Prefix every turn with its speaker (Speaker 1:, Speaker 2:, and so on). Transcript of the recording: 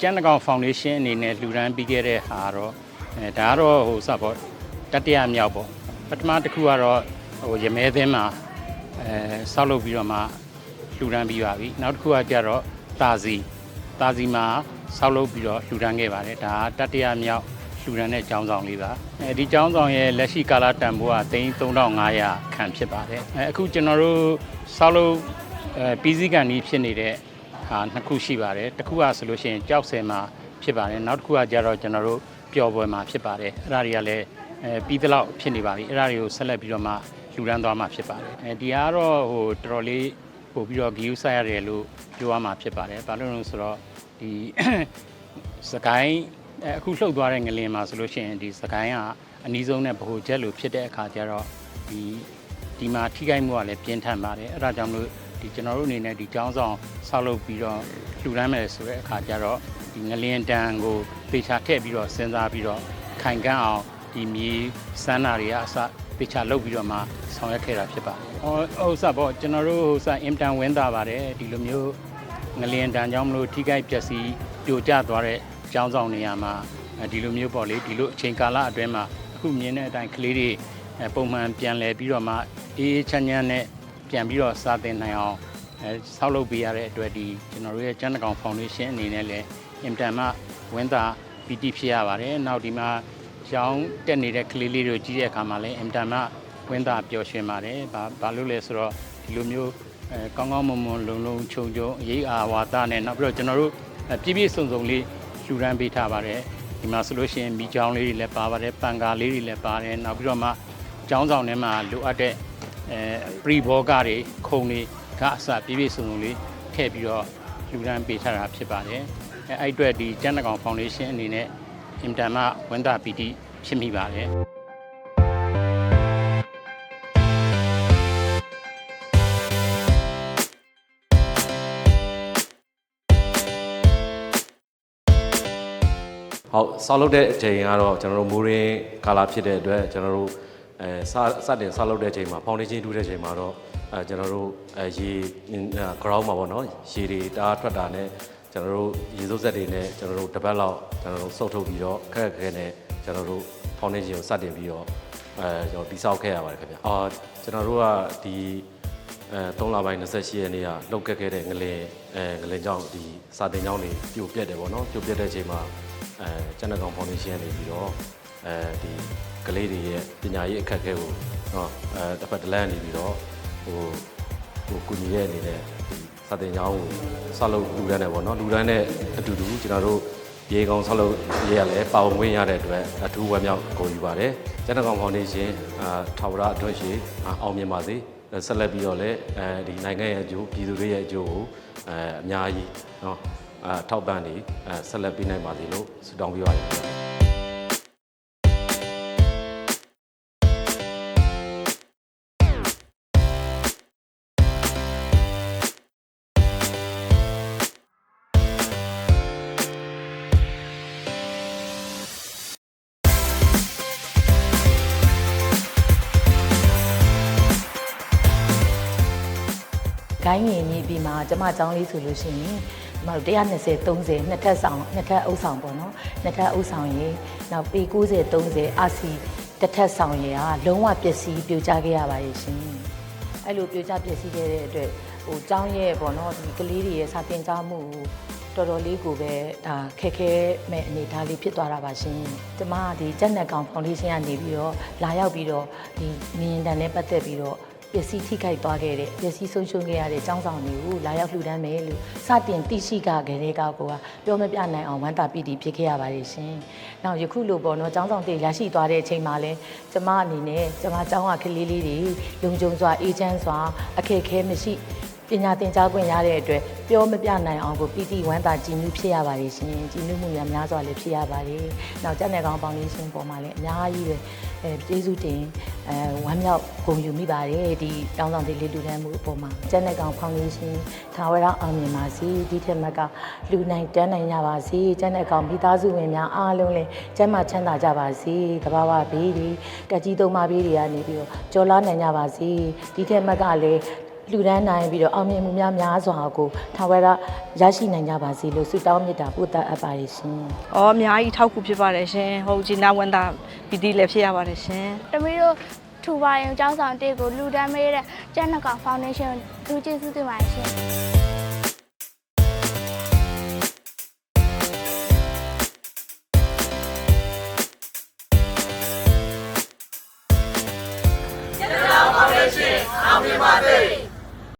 Speaker 1: ကျန်းတကောင်ဖောင်ဒေးရှင်းအနေနဲ့လှူဒန်းပြီးခဲ့တဲ့ဟာတော့အဲဒါကတော့ဟိုစပေါ့တတိယမြောက်ပေါ့ပထမတစ်ခုကတော့ဟိုရမဲသင်းမှာအဲဆောက်လုပ်ပြီးတော့မှလှူဒန်းပြီးပါပြီနောက်တစ်ခုကကြတော့တာစီတာစီမှာဆောက်လုပ်ပြီးတော့လှူဒန်းခဲ့ပါတယ်ဒါကတတိယမြောက်လှူဒန်းတဲ့ကျောင်းဆောင်လေးပါအဲဒီကျောင်းဆောင်ရဲ့လက်ရှိကာလတန်ဖိုးကသိန်း3500ခန့်ဖြစ်ပါတယ်အဲအခုကျွန်တော်တို့ဆောက်လုပ်အဲပြီးစည်းကန်ကြီးဖြစ်နေတဲ့ ဟာနှစ်ခုရှိပါတယ်တစ်ခုကဆိုလို့ရှိရင်ကြောက်ဆယ်မှာဖြစ်ပါတယ်နောက်တစ်ခုကကြတော့ကျွန်တော်တို့ပျော်ပွဲမှာဖြစ်ပါတယ်အဲ့ဒါတွေကလည်းအဲပြီးသလောက်ဖြစ်နေပါပြီအဲ့ဒါတွေကိုဆက်လက်ပြီးတော့မှလှူဒန်းသွားမှာဖြစ်ပါတယ်အဲဒီကတော့ဟိုတော်တော်လေးပို့ပြီးတော့ဂယူဆိုင်ရတယ်လို့ပြောရမှာဖြစ်ပါတယ်ဘာလို့လဲဆိုတော့ဒီစကိုင်းအဲအခုလှုပ်သွားတဲ့ငလင်မှာဆိုလို့ရှိရင်ဒီစကိုင်းကအနီးဆုံးနဲ့ဗဟိုချက်လို့ဖြစ်တဲ့အခါကျတော့ဒီဒီမှာထိခိုက်မှုကလည်းပြင်းထန်ပါတယ်အဲ့ဒါကြောင့်မလို့ ဒီကျွန်တော်တို့အနေနဲ့ဒီကျောင်းဆောင်ဆောက်လုပ်ပြီးတော့လှူဒန်းမယ်ဆိုတဲ့အခါကျတော့ဒီငလင်တန်ကိုပေချာထည့်ပြီးတော့စဉ်းစားပြီးတော့ခိုင်ကန်းအောင်ဒီမြေစမ်းနာတွေကအစပေချာလုပ်ပြီးတော့မှဆောင်ရွက်ခဲ့တာဖြစ်ပါတယ်။ဟောဥစ္စာပေါ့ကျွန်တော်တို့ဥစ္စာအင်တန်ဝင်းတာပါတယ်ဒီလိုမျိုးငလျင်တန်ကြောင့်မလို့ထိခိုက်ပျက်စီးပြိုကျသွားတဲ့ကျောင်းဆောင်နေရာမှာအဲဒီလိုမျိုးပေါ့လေဒီလိုအချိန်ကာလအတွင်းမှာအခုမြင်တဲ့အတိုင်းကလေးတွေအဲပုံမှန်ပြန်လဲပြီးတော့မှအေးအေးချမ်းချမ်းနဲ့ ပြန်ပြီးတော့စာသင်နိုင်အောင်အဲဆောက်လုပ်ပေးရတဲ့အတွက်ဒီကျွန်တော်တို့ရဲ့ကျန်းတကောင်ဖောင်ဒေးရှင်းအနေနဲ့လည်းအင်တန်မှဝင်းတာပီတိဖြစ်ရပါတယ်နောက်ဒီမှာကျောင်းတက်နေတဲ့ကလေးလေးတွေကြီးတဲ့အခါမှာလည်းအင်တန်မှဝင်းတာပျော်ရွှင်ပါတယ်ဘာဘာလို့လဲဆိုတော့ဒီလိုမျိုးအဲကောင်းကောင်းမွန်မွန်လုံလုံခြုံခြုံအရေးအာဝါဒနဲ့နောက်ပြီးတော့ကျွန်တော်တို့အဲပြည့်ပြည့်စုံစုံလေးလှူဒန်းပေးထားပါတယ်ဒီမှာဆိုလို့ရှိရင်မိချောင်းလေးတွေလည်းပါပါတယ်ပန်ကာလေးတွေလည်းပါတယ်နောက်ပြီးတော့မှကျောင်းဆောင်ထဲမှာလိုအပ်တဲ့ အဲပရိဘောဂတွေခုံတွေကအစပြည့်ပြည့်စုံစုံလေးထည့်ပြီးတော့လှူဒန်းပေးထားတာဖြစ်ပါတယ်အဲအဲ့အတွက်ဒီကျန်းတကောင်ဖောင်ဒေးရှင်းအနေနဲ့အင်တန်မှဝန်တာပီတိဖြစ်မိပါတယ်
Speaker 2: ဟုတ်ဆောက်လုပ်တဲ့အချိန်ကတော့ကျွန်တော်တို့မိုးရင်းကာလာဖြစ်တဲ့အတွက်ကျွန်တော်တို့ အဲစစတင်ဆောက်လုပ်တဲ့အချိန်မှာဖောင်ဒေးရှင်းတူးတဲ့အချိန်မှာတော့အဲကျွန်တော်တို့အဲရေ ground မှာပေါ့နော်ရေတွေတအားထွက်တာနဲ့ကျွန်တော်တို့ရေစိုးဆက်တွေနဲ့ကျွန်တော်တို့တစ်ပတ်လောက်ကျွန်တော်တို့စုပ်ထုတ်ပြီးတော့ခက်ခက်ခဲနဲ့ကျွန်တော်တို့ဖောင်ဒေးရှင်းကိုစတင်ပြီးတော့အဲကျွန်တော်တိစောက်ခဲ့ရပါတယ်ခင်ဗျအာကျွန်တော်တို့ကဒီအဲ3လပိုင်း28ရက်နေ့ကလှုပ်ခဲ့ခဲ့တဲ့ငလင်အဲငလင်ကြောင့်ဒီစာတင်ကြောင်းတွေပြိုပြက်တယ်ပေါ့နော်ပြိုပြက်တဲ့အချိန်မှာအဲကျန်တဲ့ကောင်ဖောင်ဒေးရှင်းနေပြီးတော့ အဲဒီကလေးတွေရဲ့ပညာရေးအခက်အခဲကိုနော်အဲတစ်ဖက်တစ်လမ်းနေပြီးတော့ဟိုဟိုကုညီရဲ့အနေနဲ့ဒီစာတင်ကြောင်းကိုဆောက်လုပ်လူတန်းတယ်ပေါ့နော်လူတန်းနဲ့အတူတူကျွန်တော်တို့ရေကောင်ဆောက်လုပ်ရေးရလဲပါဝင်ခွင့်ရတဲ့အတွက်အထူးဝမ်းမြောက်ဂုဏ်ယူပါတယ်ကျန်တဲ့ကောင်ဖောင်ဒေးရှင်းအာထာဝရအတွက်ရှိအောင်မြင်ပါစေဆက်လက်ပြီးတော့လည်းအဲဒီနိုင်ငံရဲ့အကျိုးပြည်သူတွေရဲ့အကျိုးကိုအဲအများကြီးနော်အဲထောက်ပံ့နေအဲဆက်လက်ပေးနိုင်ပါစေလို့ဆုတောင်းပေးပါရစေ
Speaker 3: ဂိုင်းငင်မြေပြီးမှာကျမအကြောင်းလေးဆိုလို့ရှိရင်ကျမတို့120 30နှစ်ထပ်ဆောင်နှစ်ထပ်အုပ်ဆောင်ပေါ့နော်နှစ်ထပ်အုပ်ဆောင်ရေနောက်ပေ90 30အာစီတစ်ထပ်ဆောင်ရေကလုံးဝပျက်စီးပြိုကျခဲ့ရပါရဲ့ရှင်အဲ့လိုပြိုကျပျက်စီးခဲ့တဲ့အတွက်ဟိုကျောင်းရဲ့ပေါ့နော်ဒီကလေးတွေရဲ့စာတင်ကြားမှုကိုတော်တော်လေးကိုပဲဒါခက်ခဲမဲ့အနေအထားလေးဖြစ်သွားတာပါရှင်ကျမကဒီကျက်နက်ကောင်ဖောင်ဒေးရှင်းကနေပြီးတော့လာရောက်ပြီးတော့ဒီမြင်တန်နဲ့ပတ်သက်ပြီးတော့ ပျက်စီးထိခိုက်သွားခဲ့တဲ့ပျက်စီးဆုံးရှုံးခဲ့ရတဲ့ចောင်းဆောင်တွေကိုလာရောက်လှူဒန်းမယ်လို့စတင်သိရှိကခဲ့တဲ့ကောကိုကပြောမပြနိုင်အောင်ဝမ်းသာပီတိဖြစ်ခဲ့ရပါတယ်ရှင်။နောက်ယခုလိုပေါ့နော်ចောင်းဆောင်တွေရရှိသွားတဲ့အချိန်မှာလဲကျမအနေနဲ့ကျမចောင်းကကလေးလေးတွေလုံခြုံစွာအေးချမ်းစွာအခက်အခဲမရှိ ပညာသင်ကြားခွင့်ရတဲ့အတွက်ပြောမပြနိုင်အောင်ကိုပီတိဝမ်းသာကြည်နူးဖြစ်ရပါတယ်ရှင်။ကြည်နူးမှုများများစွာလည်းဖြစ်ရပါတယ်။နောက်ကျက်နယ်ကောင်ပေါင်းလေးရှင်ပေါ်မှာလည်းအများကြီးပဲအဲကျေးဇူးတင်အဲဝမ်းမြောက်ဂုဏ်ယူမိပါတယ်ဒီတောင်းဆောင်တဲ့လေလူတန်းမှုအပေါ်မှာကျက်နယ်ကောင်ဖောင်ဒေးရှင်းထာဝရအောင်မြင်ပါစေဒီထက်မကလူနိုင်တန်းနိုင်ကြပါစေကျက်နယ်ကောင်မိသားစုဝင်များအားလုံးလည်းကျမ်းမာချမ်းသာကြပါစေတဘာဝဘေးတွေကကြီးသုံးပါဘေးတွေကနေပြီးတော့ကြော်လာနိုင်ကြပါစေဒီထက်မကလည်း လှူဒန်းနိုင်ပြီးတော့အောင်မြင်မှုများများစွာကိုထာဝရရရှိနိုင်ကြပါစေလို့ဆုတောင်းမေတ္တာပို့သအပ်ပါတယ်ရှင်။
Speaker 4: အော်အများကြီးထောက်ကူဖြစ်ပါတယ်ရှင်။ဟုတ်ကြီးနာဝန်တာပီတိလည်းဖြစ်ရပါတယ်ရှင်
Speaker 5: တမီးတို့ထူပါရင်ကျောင်းဆောင်တေကိုလူတန်းမေးတဲ့ကျန်းနကောင်ဖောင်ဒေးရှင်းလူကျေးဇူးတင်ပါတယ်ရှင်